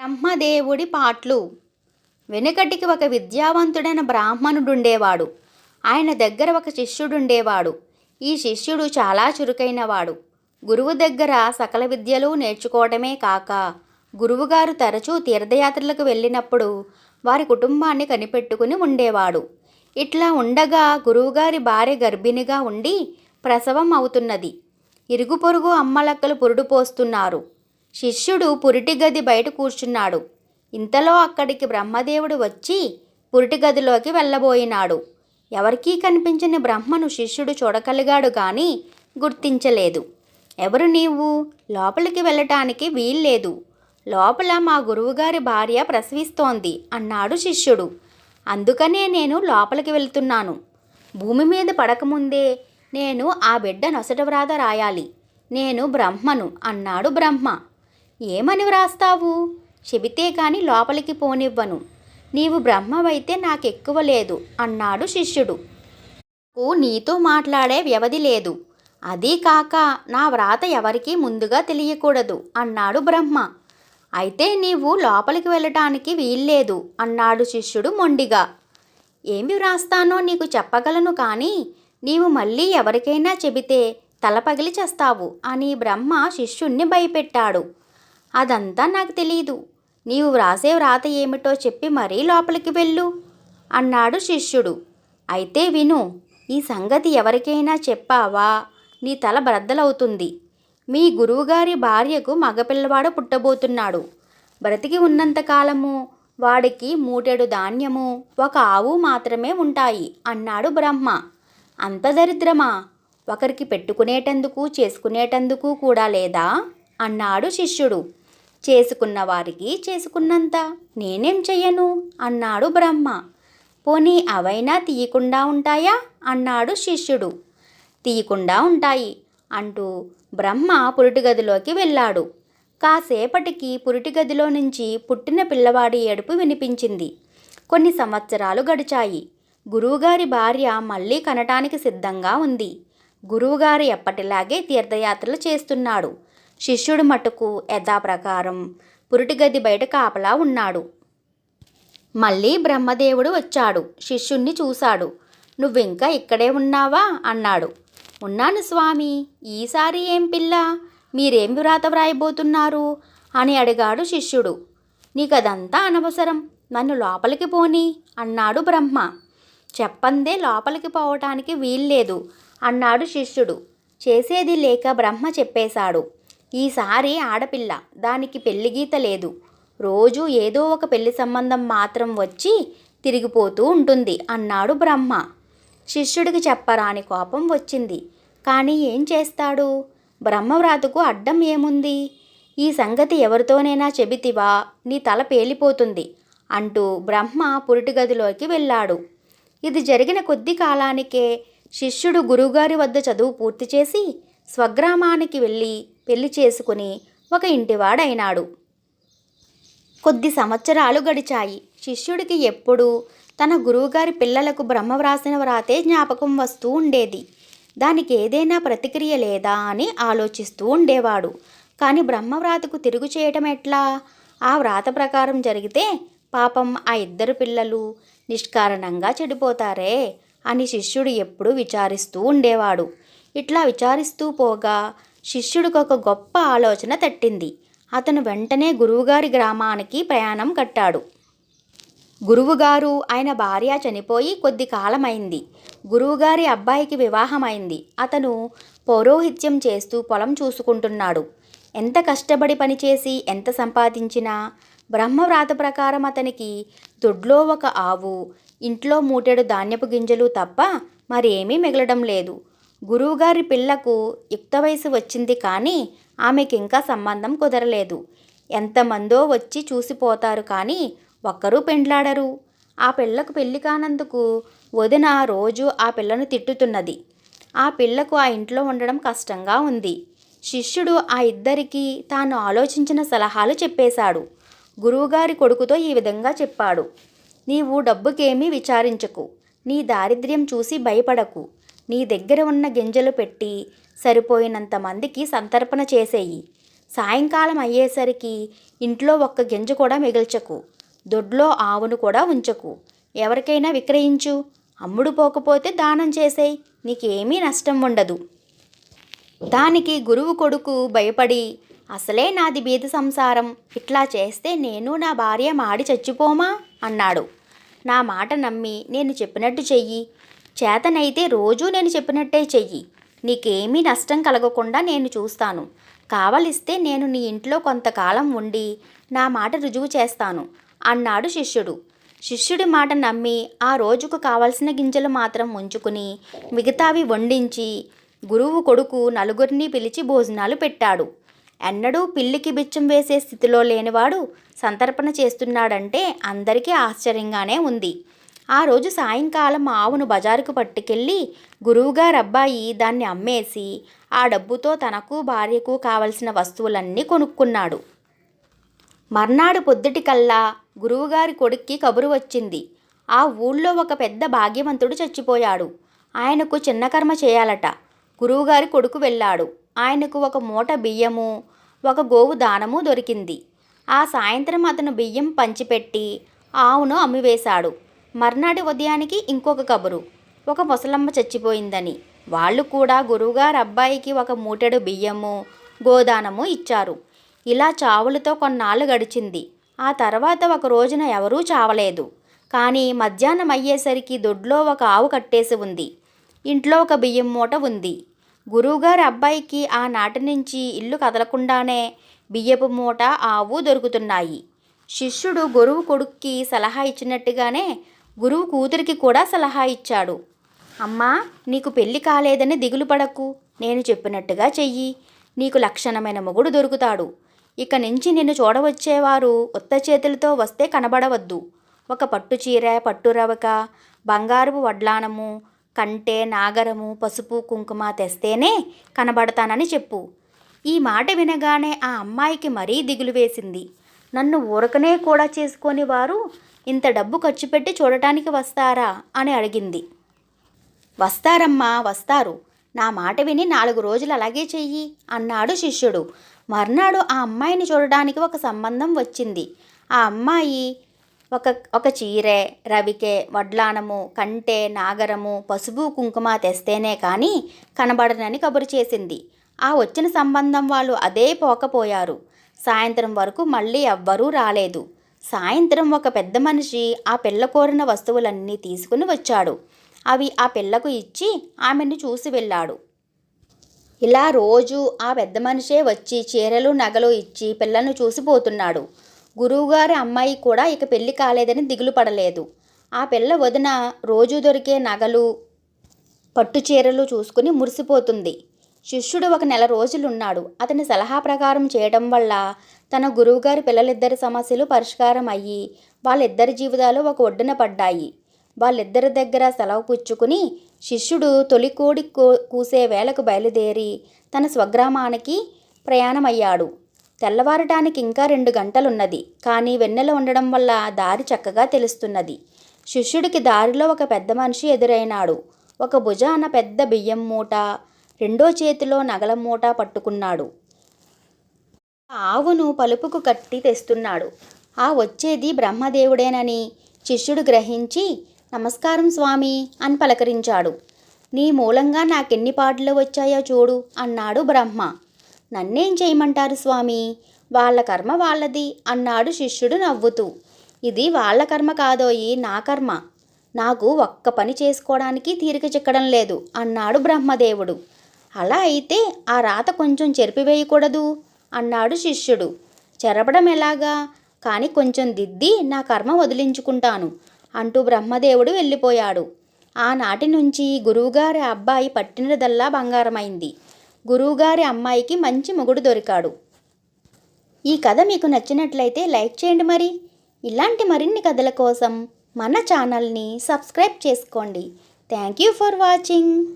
బ్రహ్మదేవుడి పాట్లు. వెనుకటికి ఒక విద్యావంతుడైన బ్రాహ్మణుడుండేవాడు. ఆయన దగ్గర ఒక శిష్యుడుండేవాడు. ఈ శిష్యుడు చాలా చురుకైనవాడు. గురువు దగ్గర సకల విద్యలు నేర్చుకోవడమే కాక గురువుగారు తరచూ తీర్థయాత్రలకు వెళ్ళినప్పుడు వారి కుటుంబాన్ని కనిపెట్టుకుని ఉండేవాడు. ఇట్లా ఉండగా గురువుగారి భార్య గర్భిణిగా ఉండి ప్రసవం అవుతున్నది. ఇరుగు పొరుగు అమ్మలక్కలు పురుడు పోస్తున్నారు. శిష్యుడు పురిటి గది బయట కూర్చున్నాడు. ఇంతలో అక్కడికి బ్రహ్మదేవుడు వచ్చి పురిటి గదిలోకి వెళ్ళబోయినాడు. ఎవరికీ కనిపించని బ్రహ్మను శిష్యుడు చూడగలిగాడు కానీ గుర్తించలేదు. ఎవరు నీవు? లోపలికి వెళ్ళటానికి వీల్లేదు. లోపల మా గురువుగారి భార్య ప్రసవిస్తోంది అన్నాడు శిష్యుడు. అందుకనే నేను లోపలికి వెళ్తున్నాను. భూమి మీద పడకముందే నేను ఆ బిడ్డ నొసటవ్రాత రాయాలి. నేను బ్రహ్మను అన్నాడు బ్రహ్మ. ఏమని వ్రాస్తావు? చెబితే కాని లోపలికి పోనివ్వను. నీవు బ్రహ్మవైతే నాకెక్కువ లేదు అన్నాడు శిష్యుడు. నాకు నీతో మాట్లాడే వ్యవధి లేదు. అదీ కాక నా వ్రాత ఎవరికీ ముందుగా తెలియకూడదు అన్నాడు బ్రహ్మ. అయితే నీవు లోపలికి వెళ్ళటానికి వీల్లేదు అన్నాడు శిష్యుడు మొండిగా. ఏమి వ్రాస్తానో నీకు చెప్పగలను కానీ నీవు మళ్ళీ ఎవరికైనా చెబితే తల పగిలి చేస్తావు అని బ్రహ్మ శిష్యుణ్ణి భయపెట్టాడు. అదంతా నాకు తెలియదు నీవు వ్రాసే వ్రాత ఏమిటో చెప్పి మరీ లోపలికి వెళ్ళు అన్నాడు శిష్యుడు. అయితే విను ఈ సంగతి ఎవరికైనా చెప్పావా? నీ తల బ్రద్దలవుతుంది. మీ గురువుగారి భార్యకు మగపిల్లవాడు పుట్టబోతున్నాడు. బ్రతికి ఉన్నంతకాలము వాడికి మూటెడు ధాన్యము ఒక ఆవు మాత్రమే ఉంటాయి అన్నాడు బ్రహ్మ. అంత దరిద్రమా? ఒకరికి పెట్టుకునేటందుకు చేసుకునేటందుకు కూడా లేదా? అన్నాడు శిష్యుడు. చేసుకున్న వారికి చేసుకున్నంత నేనేం చెయ్యను? అన్నాడు బ్రహ్మ. పోనీ అవైనా తీయకుండా ఉంటాయా? అన్నాడు శిష్యుడు. తీయకుండా ఉంటాయి అంటూ బ్రహ్మ పురిటి గదిలోకి వెళ్ళాడు. కాసేపటికి పురిటి గదిలో నుంచి పుట్టిన పిల్లవాడి ఏడుపు వినిపించింది. కొన్ని సంవత్సరాలు గడిచాయి. గురువుగారి భార్య మళ్ళీ కనటానికి సిద్ధంగా ఉంది. గురువుగారు ఎప్పటిలాగే తీర్థయాత్రలు చేస్తున్నాడు. శిష్యుడు మటుకు యథాప్రకారం పురిటిగది బయట కాపలా ఉన్నాడు. మళ్ళీ బ్రహ్మదేవుడు వచ్చాడు. శిష్యుణ్ణి చూశాడు. నువ్వింకా ఇక్కడే ఉన్నావా? అన్నాడు. ఉన్నాను స్వామి. ఈసారి ఏం పిల్ల? మీరేం వ్రాత వ్రాయబోతున్నారు అని అడిగాడు శిష్యుడు. నీకదంతా అనవసరం. నన్ను లోపలికి పోని అన్నాడు బ్రహ్మ. చెప్పందే లోపలికి పోవటానికి వీల్లేదు అన్నాడు శిష్యుడు. చేసేది లేక బ్రహ్మ చెప్పేశాడు. ఈసారి ఆడపిల్ల దానికి పెళ్ళి గీత లేదు. రోజు ఏదో ఒక పెళ్ళి సంబంధం మాత్రం వచ్చి తిరిగిపోతూ ఉంటుంది అన్నాడు బ్రహ్మ. శిష్యుడికి చెప్పరాని కోపం వచ్చింది. కానీ ఏం చేస్తాడు? బ్రహ్మవ్రాతకు అడ్డం ఏముంది? ఈ సంగతి ఎవరితోనైనా చెబితివా? నీ తల పేలిపోతుంది అంటూ బ్రహ్మ పురిటిగదిలోకి వెళ్ళాడు. ఇది జరిగిన కొద్ది కాలానికే శిష్యుడు గురువుగారి వద్ద చదువు పూర్తి చేసి స్వగ్రామానికి వెళ్ళి పెళ్ళి చేసుకుని ఒక ఇంటివాడైనాడు. కొద్ది సంవత్సరాలు గడిచాయి. శిష్యుడికి ఎప్పుడూ తన గురువుగారి పిల్లలకు బ్రహ్మ వ్రాసిన వ్రాతే జ్ఞాపకం వస్తూ ఉండేది. దానికి ఏదైనా ప్రతిక్రియ లేదా అని ఆలోచిస్తూ ఉండేవాడు. కానీ బ్రహ్మవ్రాతకు తిరుగు చేయటం ఎట్లా? ఆ వ్రాత ప్రకారం జరిగితే పాపం ఆ ఇద్దరు పిల్లలు నిష్కారణంగా చెడిపోతారే అని శిష్యుడు ఎప్పుడూ విచారిస్తూ ఉండేవాడు. ఇట్లా విచారిస్తూ పోగా శిష్యుడికి ఒక గొప్ప ఆలోచన తట్టింది. అతను వెంటనే గురువుగారి గ్రామానికి ప్రయాణం కట్టాడు. గురువుగారు ఆయన భార్య చనిపోయి కొద్ది కాలమైంది. గురువుగారి అబ్బాయికి వివాహమైంది. అతను పౌరోహిత్యం చేస్తూ పొలం చూసుకుంటున్నాడు. ఎంత కష్టపడి పనిచేసి ఎంత సంపాదించినా బ్రహ్మవ్రాత ప్రకారం అతనికి దొడ్లో ఒక ఆవు ఇంట్లో మూటెడు ధాన్యపు గింజలు తప్ప మరేమీ మిగలడం లేదు. గురువుగారి పిల్లకు యుక్త వయసు వచ్చింది కానీ ఆమెకి ఇంకా సంబంధం కుదరలేదు. ఎంతమందో వచ్చి చూసిపోతారు కానీ ఒక్కరూ పెండ్లాడరు. ఆ పిల్లకు పెళ్ళి కానందుకు వదిన రోజు ఆ పిల్లను తిట్టుతున్నది. ఆ పిల్లకు ఆ ఇంట్లో ఉండడం కష్టంగా ఉంది. శిష్యుడు ఆ ఇద్దరికీ తాను ఆలోచించిన సలహాలు చెప్పేశాడు. గురువుగారి కొడుకుతో ఈ విధంగా చెప్పాడు. నీవు డబ్బుకేమీ విచారించకు. నీ దారిద్ర్యం చూసి భయపడకు. నీ దగ్గర ఉన్న గింజలు పెట్టి సరిపోయినంత మందికి సంతర్పణ చేసేయి. సాయంకాలం అయ్యేసరికి ఇంట్లో ఒక్క గింజ కూడా మిగిల్చకు. దొడ్లో ఆవును కూడా ఉంచకు. ఎవరికైనా విక్రయించు. అమ్ముడు పోకపోతే దానం చేసేయి. నీకేమీ నష్టం ఉండదు. దానికి గురువు కొడుకు భయపడి అసలే నాది బీద సంసారం. ఇట్లా చేస్తే నేను నా భార్య మాడి చచ్చిపోమా? అన్నాడు. నా మాట నమ్మి నేను చెప్పినట్టు చెయ్యి. చేతనైతే రోజూ నేను చెప్పినట్టే చెయ్యి. నీకేమీ నష్టం కలగకుండా నేను చూస్తాను. కావలిస్తే నేను నీ ఇంట్లో కొంతకాలం ఉండి నా మాట రుజువు చేస్తాను అన్నాడు శిష్యుడు. శిష్యుడి మాట నమ్మి ఆ రోజుకు కావలసిన గింజలు మాత్రం ఉంచుకుని మిగతావి వండించి గురువు కొడుకు నలుగురిని పిలిచి భోజనాలు పెట్టాడు. ఎన్నడూ పిల్లికి బిచ్చం వేసే స్థితిలో లేనివాడు సంతర్పణ చేస్తున్నాడంటే అందరికీ ఆశ్చర్యంగానే ఉంది. ఆ రోజు సాయంకాలం ఆవును బజారుకు పట్టుకెళ్ళి గురువుగారు అబ్బాయి దాన్ని అమ్మేసి ఆ డబ్బుతో తనకు భార్యకు కావలసిన వస్తువులన్నీ కొనుక్కున్నాడు. మర్నాడు పొద్దుటికల్లా గురువుగారి కొడుక్కి కబురు వచ్చింది. ఆ ఊళ్ళో ఒక పెద్ద భాగ్యవంతుడు చచ్చిపోయాడు. ఆయనకు చిన్న కర్మ చేయాలట. గురువుగారి కొడుకు వెళ్ళాడు. ఆయనకు ఒక మూట బియ్యము ఒక గోవు దానము దొరికింది. ఆ సాయంత్రం అతను బియ్యం పంచిపెట్టి ఆవును అమ్మివేశాడు. మర్నాటి ఉదయానికి ఇంకొక కబురు. ఒక ముసలమ్మ చచ్చిపోయిందని. వాళ్ళు కూడా గురువుగారు అబ్బాయికి ఒక మూటెడు బియ్యము గోదానము ఇచ్చారు. ఇలా చావులతో కొన్నాళ్ళు గడిచింది. ఆ తర్వాత ఒక రోజున ఎవరూ చావలేదు. కానీ మధ్యాహ్నం అయ్యేసరికి దొడ్లో ఒక ఆవు కట్టేసి ఉంది. ఇంట్లో ఒక బియ్యం మూట ఉంది. గురువుగారి అబ్బాయికి ఆ నాటి నుంచి ఇల్లు కదలకుండానే బియ్యపు మూట ఆవు దొరుకుతున్నాయి. శిష్యుడు గురువు కొడుక్కి సలహా ఇచ్చినట్టుగానే గురువు కూతురికి కూడా సలహా ఇచ్చాడు. అమ్మా నీకు పెళ్ళి కాలేదని దిగులు పడకు. నేను చెప్పినట్టుగా చెయ్యి. నీకు లక్షణమైన మొగుడు దొరుకుతాడు. ఇక నుంచి నిన్ను చూడవచ్చేవారు ఉత్త చేతులతో వస్తే కనబడవద్దు. ఒక పట్టు చీర పట్టు రవక బంగారపు వడ్లానము కంటె నాగరము పసుపు కుంకుమ తెస్తేనే కనబడతానని చెప్పు. ఈ మాట వినగానే ఆ అమ్మాయికి మరీ దిగులు వేసింది. నన్ను ఊరకనే కూడా చేసుకొని వారు ఇంత డబ్బు ఖర్చు పెట్టి చూడటానికి వస్తారా? అని అడిగింది. వస్తారమ్మా వస్తారు. నా మాట విని నాలుగు రోజులు అలాగే చెయ్యి అన్నాడు శిష్యుడు. మర్నాడు ఆ అమ్మాయిని చూడడానికి ఒక సంబంధం వచ్చింది. ఆ అమ్మాయి ఒక ఒక చీరే రవికే వడ్లానము కంటే నాగరము పసుపు కుంకుమ తెస్తేనే కానీ కనబడనని కబురు చేసింది. ఆ వచ్చిన సంబంధం వాళ్ళు అదే పోకపోయారు. సాయంత్రం వరకు మళ్ళీ ఎవ్వరూ రాలేదు. సాయంత్రం ఒక పెద్ద మనిషి ఆ పిల్ల కోరిన వస్తువులన్నీ తీసుకుని వచ్చాడు. అవి ఆ పిల్లకు ఇచ్చి ఆమెను చూసి వెళ్ళాడు. ఇలా రోజు ఆ పెద్ద మనిషే వచ్చి చీరలు నగలు ఇచ్చి పిల్లను చూసిపోతున్నాడు గురువుగారి అమ్మాయి కూడా ఇక పెళ్ళి కాలేదని దిగులు పడలేదు. ఆ పిల్ల వదిన రోజు దొరికే నగలు పట్టు చీరలు చూసుకుని మురిసిపోతుంది. శిష్యుడు ఒక నెల రోజులున్నాడు. అతని సలహా ప్రకారం చేయడం వల్ల తన గురువుగారి పిల్లలిద్దరి సమస్యలు పరిష్కారం అయ్యి వాళ్ళిద్దరి జీవితాలు ఒక ఒడ్డున పడ్డాయి. వాళ్ళిద్దరి దగ్గర సెలవు పుచ్చుకుని శిష్యుడు తొలి కోడి కూసే వేళకు బయలుదేరి తన స్వగ్రామానికి ప్రయాణమయ్యాడు. తెల్లవారటానికి ఇంకా రెండు గంటలున్నది. కానీ వెన్నెల ఉండడం వల్ల దారి చక్కగా తెలుస్తున్నది. శిష్యుడికి దారిలో ఒక పెద్ద మనిషి ఎదురైనాడు. ఒక భుజాన పెద్ద బియ్యం మూట రెండో చేతిలో నగల మూట పట్టుకున్నాడు. ఆవును పలుపుకు కట్టి తెస్తున్నాడు. ఆ వచ్చేది బ్రహ్మదేవుడేనని శిష్యుడు గ్రహించి నమస్కారం స్వామి అని పలకరించాడు. నీ మూలంగా నాకెన్ని పాటలు వచ్చాయో చూడు అన్నాడు బ్రహ్మ. నన్నేం చేయమంటారు స్వామి? వాళ్ళ కర్మ వాళ్ళది అన్నాడు శిష్యుడు నవ్వుతూ. ఇది వాళ్ళ కర్మ కాదోయి నా కర్మ. నాకు ఒక్క పని చేసుకోవడానికి తీరిక చిక్కడం లేదు అన్నాడు బ్రహ్మదేవుడు. అలా అయితే ఆ రాత కొంచెం చెరిపివేయకూడదు అన్నాడు శిష్యుడు. చెరపడం ఎలాగా? కానీ కొంచెం దిద్ది నా కర్మ వదిలించుకుంటాను అంటూ బ్రహ్మదేవుడు వెళ్ళిపోయాడు. ఆనాటి నుంచి గురువుగారి అబ్బాయి పట్టినదల్లా బంగారమైంది. గురువుగారి అమ్మాయికి మంచి మొగుడు దొరికాడు. ఈ కథ మీకు నచ్చినట్లయితే లైక్ చేయండి మరి. ఇలాంటి మరిన్ని కథల కోసం మన ఛానల్ని సబ్స్క్రైబ్ చేసుకోండి. Thank you for watching.